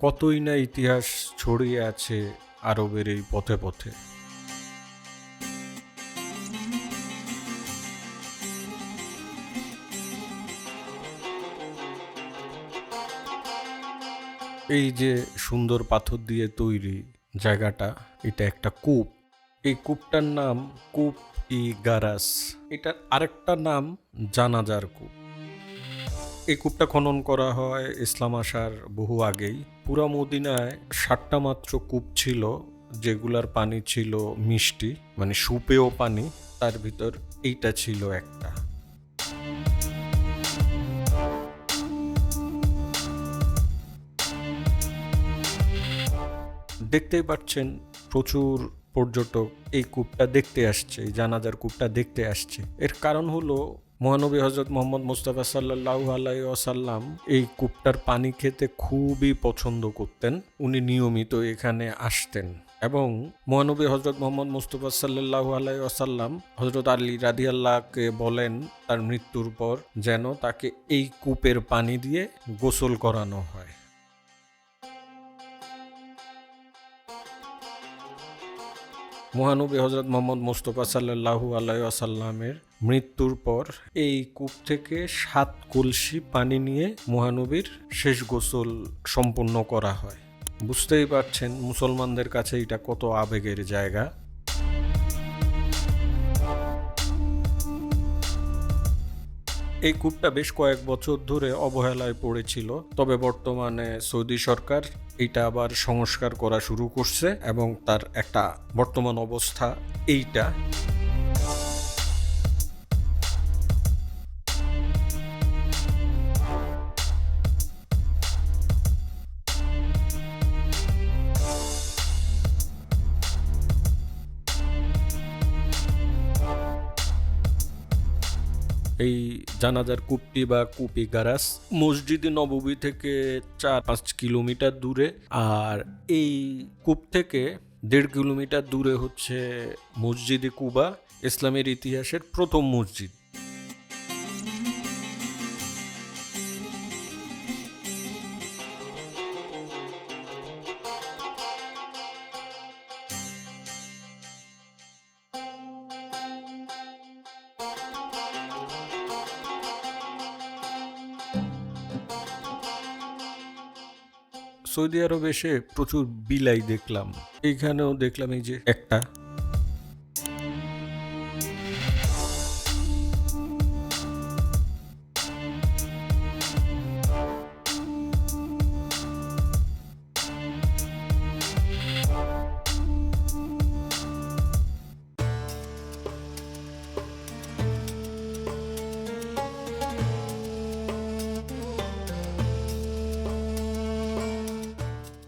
কতই না ইতিহাস ছড়িয়ে আছে আরবের এই পথে পথে। এই যে সুন্দর পাথর দিয়ে তৈরি জায়গাটা, এটা একটা কূপ। এই কূপটার নাম কূপ ই গারাস। এটার আরেকটা নাম জানাজার কূপ। এই কূপটা খনন করা হয় ইসলাম আসার বহু আগেই। পুরা মদিনায় ষাটটা মাত্র কূপ ছিল, যেগুলার পানি ছিল মিষ্টি মানে সুপেয় পানি, তার ভিতর এইটা ছিল একটা। দেখতেই পাচ্ছেন প্রচুর পর্যটক এই কূপটা দেখতে আসছে, এই জানাজার কূপটা দেখতে আসছে। এর কারণ হলো মহানবী হজরত মোহাম্মদ মুস্তাফা সাল্লাহ আলাই আসাল্লাম এই কূপটার পানি খেতে খুবই পছন্দ করতেন। উনি নিয়মিত এখানে আসতেন এবং মহানবী হজরত মোহাম্মদ মুস্তফা সাল্লাহ আলাই আসাল্লাম হজরত আলী রাধি আল্লাহকে বলেন, তার মৃত্যুর পর যেন তাকে এই কূপের পানি দিয়ে গোসল করানো হয়। মহানবী হজরত মোহাম্মদ মুস্তফা সাল্লাহু আলাই আসাল্লামের মৃত্যুর পর এই কূপ থেকে সাত কলসি পানি নিয়ে মহানবীর শেষ গোসল সম্পূর্ণ করা হয়। বুঝতেই পারছেন মুসলমানদের কাছে এটা কত আবেগের জায়গা। এই কূপটা বেশ কয়েক বছর ধরে অবহেলায় পড়েছিল, তবে বর্তমানে সৌদি সরকার এটা আবার সংস্কার করা শুরু করছে এবং তার একটা বর্তমান অবস্থা এইটা। এই জানাজার কূপটি বা কুপি গারাস মসজিদে নববী থেকে চার পাঁচ কিলোমিটার দূরে আর এই কূপ থেকে দেড় কিলোমিটার দূরে হচ্ছে মসজিদে কুবা, ইসলামের ইতিহাসের প্রথম মসজিদ। সৌদি আরব এসে প্রচুর বিলাই দেখলাম। এইখানেও দেখলাম এই যে একটা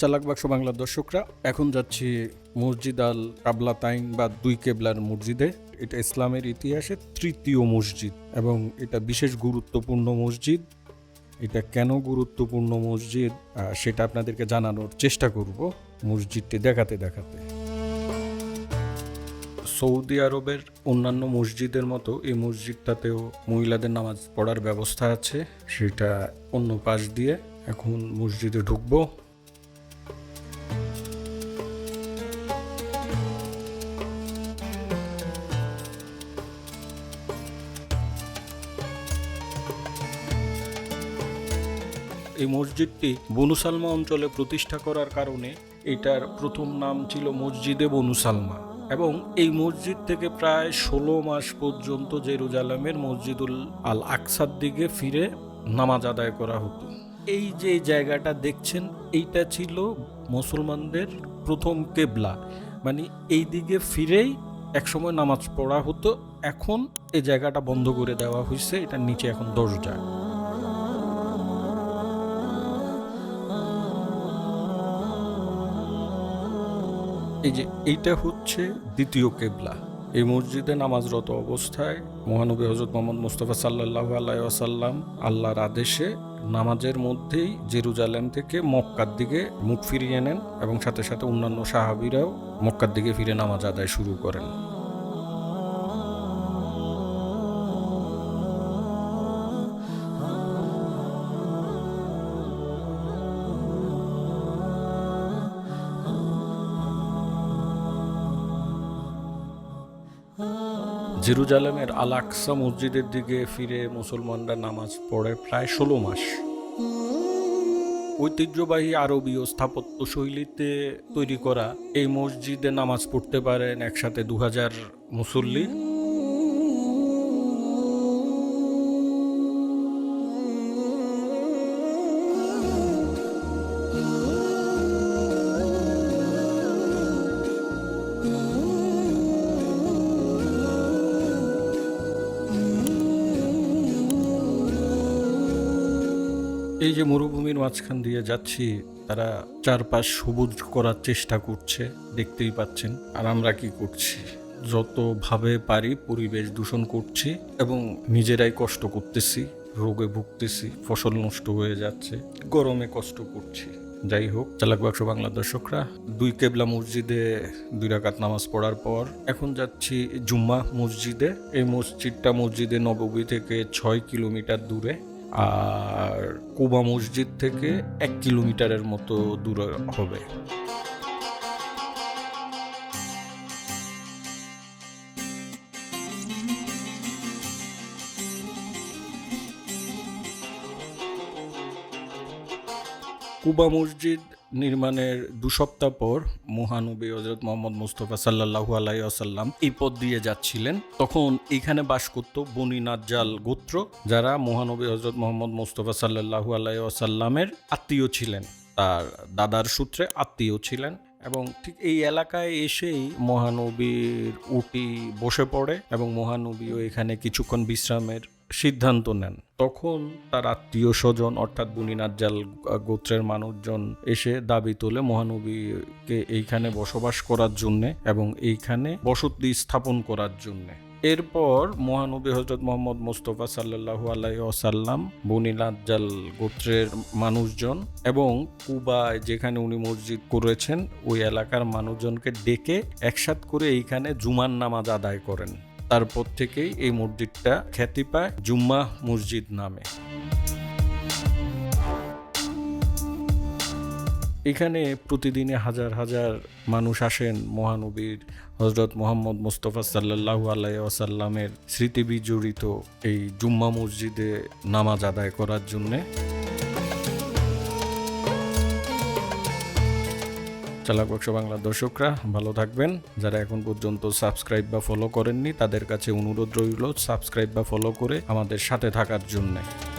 চালাক বাক্স বাংলার দর্শকরা, এখন যাচ্ছি মসজিদ আল কাবলাতাইন বা দুই কেবলার মসজিদে। এটা ইসলামের ইতিহাসে তৃতীয় মসজিদ এবং এটা বিশেষ গুরুত্বপূর্ণ মসজিদ। এটা কেন গুরুত্বপূর্ণ মসজিদ সেটা আপনাদেরকে জানানোর চেষ্টা করব মসজিদটি দেখাতে দেখাতে। সৌদি আরবের অন্যান্য মসজিদের মতো এই মসজিদটাতেও মহিলাদের নামাজ পড়ার ব্যবস্থা আছে, সেটা অন্য পাশ দিয়ে এখন মসজিদে ঢুকবো। এই মসজিদটি বনুসালমা অঞ্চলে প্রতিষ্ঠা করার কারণে এটার প্রথম নাম ছিল মসজিদে বনুসালমা এবং এই মসজিদ থেকে প্রায় ষোলো মাস পর্যন্ত জেরুজালামের মসজিদুল আল আকসার দিকে ফিরে নামাজ আদায় করা হতো। এই যে জায়গাটা দেখছেন, এইটা ছিল মুসলমানদের প্রথম কেবলা। মানে এই দিকে ফিরেই একসময় নামাজ পড়া হতো, এখন এই জায়গাটা বন্ধ করে দেওয়া হয়েছে, এটার নিচে এখন দরজা। এই যে এইটা হচ্ছে দ্বিতীয় কেবলা। এই মসজিদে নামাজরত অবস্থায় মহানবী হজরত মোহাম্মদ মুস্তফা সাল্লাহ আলাইসাল্লাম আল্লাহর আদেশে নামাজের মধ্যেই জেরুজালেম থেকে মক্কার দিকে মুখ ফিরিয়ে নেন এবং সাথে সাথে অন্যান্য সাহাবিরাও মক্কার দিকে ফিরে নামাজ আদায় শুরু করেন। জেরুজালেমের আল আকসা মসজিদের দিকে ফিরে মুসলমানরা নামাজ পড়ে প্রায় ষোলো মাস। ঐতিহ্যবাহী আরবীয় স্থাপত্য শৈলীতে তৈরি করা এই মসজিদে নামাজ পড়তে পারেন একসাথে দু হাজার মুসল্লি। এই যে মরুভূমির মাঝখান দিয়ে যাচ্ছি, তারা চারপাশ সবুজ করার চেষ্টা করছে, দেখতেই পাচ্ছেন। আর আমরা কি করছি? যতভাবে পারি পরিবেশ দূষণ করছি এবং নিজেরাই কষ্ট করতেছি, রোগে ভুগতেছি, ফসল নষ্ট হয়ে যাচ্ছে, গরমে কষ্ট করছি। যাই হোক, চালাক বাক্স বাংলা দর্শকরা, দুই কেবলা মসজিদে দুই রাকাত নামাজ পড়ার পর এখন যাচ্ছি জুম্মা মসজিদে। এই মসজিদটা মসজিদে নববী থেকে ছয় কিলোমিটার দূরে। আর কুবা মসজিদ থেকে এক কিলোমিটারের মতো দূরে হবে। কুবা মসজিদ নির্মাণের দু সপ্তাহ পর মহানবী হজরত মোহাম্মদ মুস্তফা সাল্লাহু আলাইসাল্লাম এই পথ দিয়ে যাচ্ছিলেন। তখন এখানে বাস করত বনি নাজ্জাল গোত্র, যারা মহানবী হজরত মোহাম্মদ মুস্তফা সাল্লাহু আলাইসাল্লামের আত্মীয় ছিলেন। তার দাদার সূত্রে আত্মীয় ছিলেন এবং ঠিক এই এলাকায় এসেই মহানবীর উটি বসে পড়ে এবং মহানবীও এখানে কিছুক্ষণ বিশ্রামের সিদ্ধান্ত নেন। তখন তার আত্মীয় স্বজন, অর্থাৎ বুনিনাজ্জাল গোত্রের মানুষজন এসে দাবি তোলে মহানবীকে এইখানে বসবাস করার জন্যে এবং এইখানে বসতি স্থাপন করার জন্যে। এরপর মহানবী হজরত মোহাম্মদ মুস্তফা সাল্লাহু আলাইসাল্লাম বনিনাজ্জাল গোত্রের মানুষজন এবং কুবায় যেখানে উনি মসজিদ করেছেন, ওই এলাকার মানুষজনকে ডেকে একসাথ করে এইখানে জুমার নামাজ আদায় করেন। তারপর থেকেই এই মসজিদটা খ্যাতি পায় জুম্মা মসজিদ নামে। এখানে প্রতিদিনে হাজার হাজার মানুষ আসেন মহানবীর হজরত মোহাম্মদ মুস্তফা সাল্লাহু আলাইসাল্লামের স্মৃতি বিজড়িত এই জুম্মা মসজিদে নামাজ আদায় করার জন্যে। চালাক বাক্স বাংলা দর্শকরা, ভালো থাকবেন। যারা এখন পর্যন্ত সাবস্ক্রাইব বা ফলো করেননি, তাদের কাছে অনুরোধ রইল, সাবস্ক্রাইব বা ফলো করে আমাদের সাথে থাকার জন্যে।